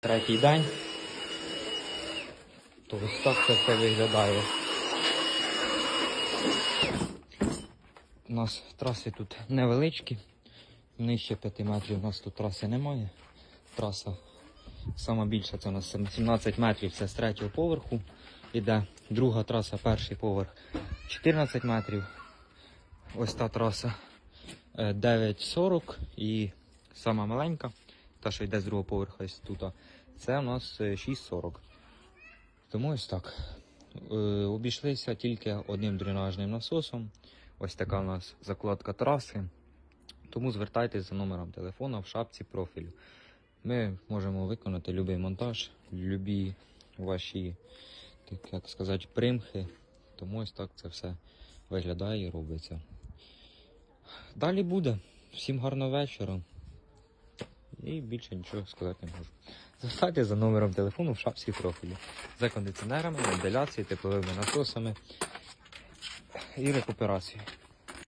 Третій день. То ось так це все виглядає. У нас траси тут невеличкі. Нижче 5 метрів у нас тут траси немає. Траса сама більша, це у нас 17 метрів, це з третього поверху. Іде друга траса, перший поверх 14 метрів. Ось та траса е, 9,40 і сама маленька, та що йде з другого поверху ось тут, це у нас е, 6,40. Тому ось так. Е, Обійшлися тільки одним дренажним насосом. Ось така у нас закладка траси. Тому звертайтеся за номером телефона в шапці профілю. Ми можемо виконати будь-який монтаж, любі ваші, так як сказати, примхи. Тому ось так це все виглядає і робиться. Далі буде. Всім гарного вечора. І більше нічого сказати не можу. Звертайтеся за номером телефону в шапці профілі, За кондиціонерами, вентиляцією, тепловими насосами і рекуперацією.